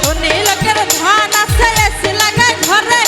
ধনী লোকের ধন আছে এসি লাগাই ঘরে।